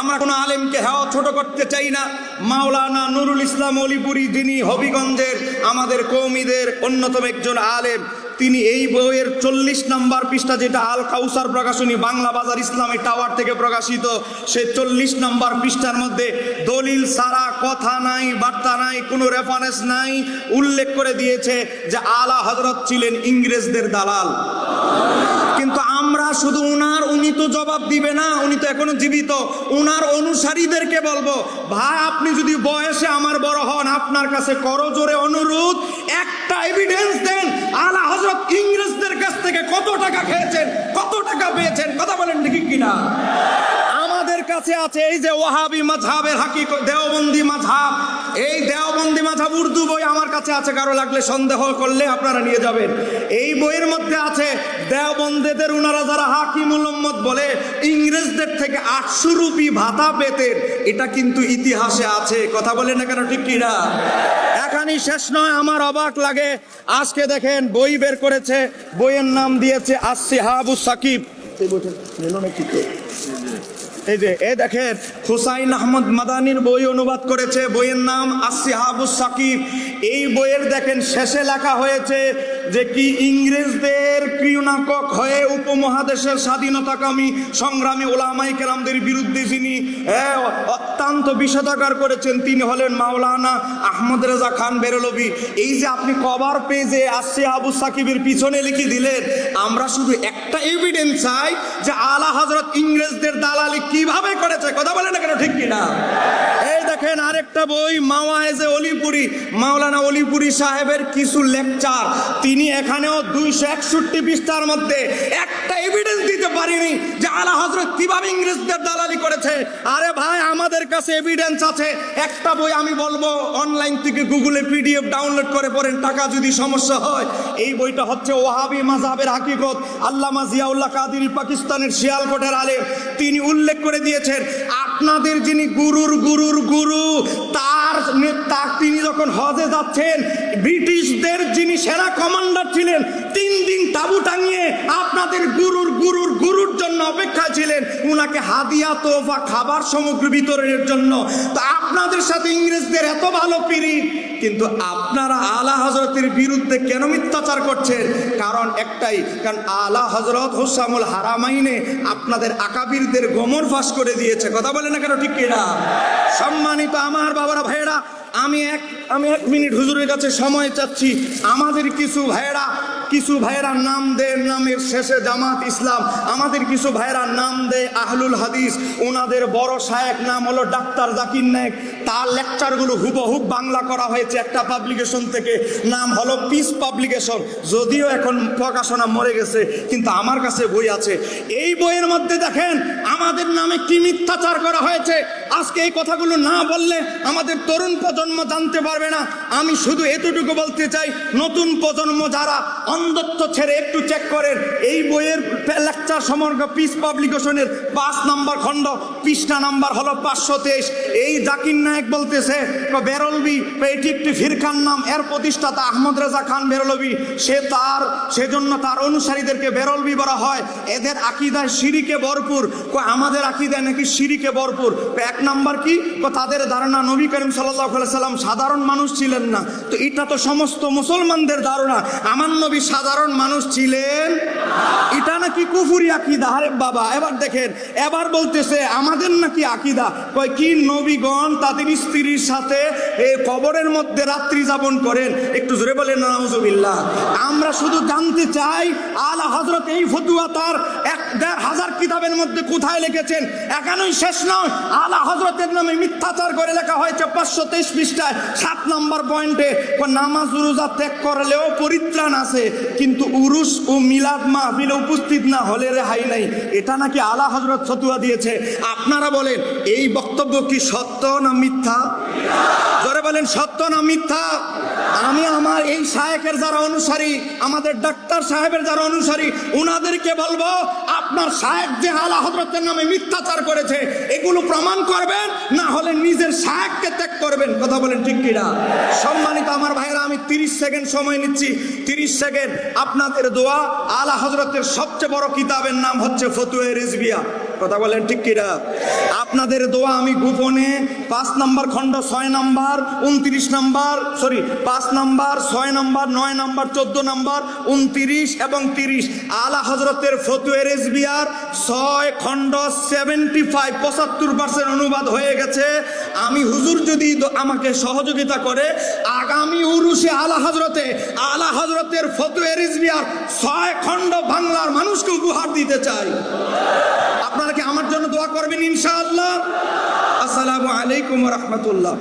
আমরা কোনো আলেমকে হেওয়া ছোট করতে চাই না। মাওলানা নুরুল ইসলাম অলিপুরি, যিনি হবিগঞ্জের আমাদের কৌমিদের অন্যতম একজন আলেম, তিনি এই বইয়ের চল্লিশ নাম্বার পৃষ্ঠা যেটা আল কাউসার প্রকাশনী বাংলা বাজার ইসলামী টাওয়ার থেকে প্রকাশিত, সে চল্লিশ নাম্বার পৃষ্ঠার মধ্যে দলিল সারা কথা নাই, বার্তা নাই, কোনো রেফারেন্স নাই, উল্লেখ করে দিয়েছে যে আলা হজরত ছিলেন ইংরেজদের দালাল। কিন্তু আমরা শুধু উনার, উনি তো জবাব দিবে না, উনি তো এখনও জীবিত। উনার অনুসারীদেরকে বলব, ভাই, আপনি যদি বয়সে আমার বড় হন, আপনার কাছে করজোরে অনুরোধ, একটা এভিডেন্স দেন, আলা হজরত ইংরেজদের কাছ থেকে কত টাকা খেয়েছেন, কত টাকা পেয়েছেন, কথা বলেন ঠিক কিনা? কাছে আছে, এই যে ওয়াহাবি মাঝহাবের হাকিক দেওবন্দি মাঝহাব এই দেওবন্দি মাঝহাব উর্দু বই আমার কাছে আছে, কারও লাগলে সন্দেহ করলে আপনারা নিয়ে যাবেন। এই বইয়ের মধ্যে আছে, দেওবন্দেদের উনারা যারা হাকিম উলম্মদ বলে, ইংরেজদের থেকে আটশো রুপি ভাতা পেতেন, এটা কিন্তু ইতিহাসে আছে, কথা বলেন না কেন ঠিক কিনা? এখানেই শেষ নয়, আমার অবাক লাগে। আজকে দেখেন, বই বের করেছে, বইয়ের নাম দিয়েছে আসিহাবু সাকিব। বইটা নিল না কি? করে? এই যে, এ দেখেন, হুসাইন আহমদ মাদানির বই অনুবাদ করেছে, বইয়ের নাম আসিহাবুস সাকিব। এই বইয়ের দেখেন, শেষে লেখা হয়েছে যে কি ইংরেজদের ক্রিয়নাকক হয়ে উপমহাদেশের স্বাধীনতাকামী সংগ্রামী ওলামাই কেরামদের বিরুদ্ধে যিনি অত্যন্ত বিষেধাগার করেছেন, তিনি হলেন মাওলানা আহমদ রেজা খান বেরলবি। এই যে আপনি কভার পেজে আসছে আবু সাকিবের পিছনে লিখে দিলেন, আমরা শুধু একটা এভিডেন্স চাই যে আলা হজরত ইংরেজদের দালালি কীভাবে করেছে, কথা বলে না কেন, ঠিক কিনা? এই দেখেন আরেকটা বই মাওয়াহেজে অলিপুরি। মাওলানা অলিপুরি সাহেবের কিছু লেকচার। তিনি এখানেও দুইশো একষট্টি পৃষ্ঠার মধ্যে একটা এভিডেন্স দিতে পারিনি যে আলা হজরত কীভাবে ইংরেজদের দালালি করেছে। আরে ভাই, আমাদের কাছে এভিডেন্স আছে। একটা বই আমি বলব অনলাইন থেকে গুগলে পিডিএফ ডাউনলোড করে পড়েন, টাকা যদি সমস্যা হয়। এই বইটা হচ্ছে ওয়াহাবি মাযহাবের হাকিকত। আল্লামা জিয়াউল্লাহ কাদিরি পাকিস্তানের শিয়ালকোটের আলেম। তিনি উল্লেখ করে দিয়েছেন, আপনাদের যিনি গুরুর গুরুর গুরু, তার তার তিনি যখন হজে যাচ্ছেন, ব্রিটিশদের যিনি সেরা কমান্ডার ছিলেন, তিন দিন তাবু টাঙিয়ে আপনাদের গুরুর গুরুর গুরুর জন্য অপেক্ষা ছিলেন, উনাকে হাদিয়া তোফা খাবার সামগ্রী বিতরণের জন্য। তো আপনাদের সাথে ইংরেজদের এত ভালো পিড়ি কিন্তু আপনারা আলা হজরতের বিরুদ্ধে কেন মিথ্যাচার করছেন? কারণ একটাই, কারণ আলা হজরত হোসামুল হারামাইনে আপনাদের আকাবিরদের গোমর ফাঁস করে দিয়েছে। কথা বলে না কেন ঠিক কিনা? সম্মানিত আমার বাবারা, ভাইয়েরা আমি এক আমি এক মিনিট হুজুরের কাছে সময় চাচ্ছি। আমাদের কিছু ভাইয়েরা কিছু ভাইয়েরা নাম দেয় নামের শেষে জামাত ইসলাম। আমাদের কিছু ভাইয়েরা নাম দেয় আহলুল হাদিস। ওনাদের বড় শায়েক নাম হলো ডাক্তার জাকির নায়েক। তার লেকচারগুলো হুবহুব বাংলা করা হয়েছে একটা পাবলিকেশন থেকে। নাম হলো পিস পাবলিকেশন। যদিও এখন প্রকাশনা মরে গেছে, কিন্তু আমার কাছে বই আছে। এই বইয়ের মধ্যে দেখেন, আমাদের নামে কি মিথ্যাচার করা হয়েছে? আজকে এই কথাগুলো না বললে আমাদের তরুণ প্রজন্ম জানতে পারবে না। আমি শুধু এতটুকু বলতে চাই, নতুন প্রজন্ম যারা অন্ধত্ব ছেড়ে একটু চেক করেন, এই বইয়ের লেকচার সমগ্র পিস পাবলিকেশনের পাঁচ নাম্বার খণ্ড, পৃষ্ঠা নাম্বার হলো পাঁচশো তেইশ। এই জাকির নায়ক বলতেছে বেরলবি এটি একটি ফিরকার নাম, এর প্রতিষ্ঠাতা আহমদ রেজা খান বেরলবি। সে তার, সেজন্য তার অনুসারীদেরকে বেরলবি বলা হয়। এদের আকিদায় সিঁড়িকে ভরপুর আমাদের আকিদায় নাকি সিঁড়িকে ভরপুর। এক নাম্বার কি? তাদের ধারণা নবী করিম সাল্লাম সাধারণ মানুষ ছিলেন না। তো এটা তো সমস্ত মুসলমানদের ধারণা। আমার নবী সাধারণ মানুষ ছিলেন? এটা নাকি কুফুরি আকিদা? আরে বাবা, এবার দেখেন, এবার বলতেছে, আমাদের নাকি আকিদা। কয়, কি নবীগণ তাদের স্ত্রীর সাথে কবরের মধ্যে রাত্রি যাপন করেন? একটু জোরে বলেন, নাউজুবিল্লাহ। আমরা শুধু জানতে চাই, আলা হজরত এই ফতুয়া তার এক দেড় হাজার কিতাবের মধ্যে কোথায় লিখেছেন? এখানেই শেষ নয়। আলা হজরতের নামে মিথ্যাচার করে লেখা হয়েছে পাঁচশো তেইশ পৃষ্ঠায়। সাত নম্বর পয়েন্টে নামাজ, রোজা ত্যাগ করলেও পরিত্রাণ আছে, কিন্তু উরুস ও মিলাদ মাহফিলে উপস্থিত না হলে রেহাই নাই। এটা নাকি আলা হজরত ছতুয়া দিয়েছে। আপনারা বলেন, এই বক্তব্য কি সত্য না মিথ্যা? জোরে বলেন, সত্য না মিথ্যা? আমি আমার এই সাহেবের যারা অনুসারী, আমাদের ডাক্তার সাহেবের যারা অনুসারী ওনাদেরকে বলব, আপনার সাহেব যে আলা হজরতের নামে মিথ্যাচার করেছে, এগুলো প্রমাণ করবেন, না হলে নিজের সাহেবকে ত্যাগ করবেন। কথা বলেন ঠিক কিনা? সম্মানিত আমার ভাইয়েরা, আমি তিরিশ সেকেন্ড সময় নিচ্ছি। তিরিশ সেকেন্ড, আপনাদের দোয়া। আলা হজরতের সবচেয়ে বড় কিতাবের নাম হচ্ছে ফতুয়ে রিজবিয়া। কথা বলেন ঠিক কিনা? আপনাদের দোয়া আমি গোপনে পাঁচ নাম্বার খণ্ড ছয় নাম্বার, উনত্রিশ নাম্বার সরি পাঁচ নাম্বার, ছয় নাম্বার, নয় নাম্বার, চোদ্দ নাম্বার, উনত্রিশ এবং তিরিশ। আলা হজরতের ফতুয়ের এসবিআর ছয় খণ্ড সেভেন্টি ফাইভ পঁচাত্তর পার্সেন্ট অনুবাদ হয়ে গেছে। আমি হুজুর যদি আমাকে সহযোগিতা করে, আগামী উরুষে আলা হজরতে আলা হজরতের ফতুয়ের এসবিআর ছয় খণ্ড বাংলার মানুষকে উপহার দিতে চাই। আপনারা কি আমার জন্য দোয়া করবেন ইনশাআল্লাহ? আসসালামু আলাইকুম রহমতুল্লাহ।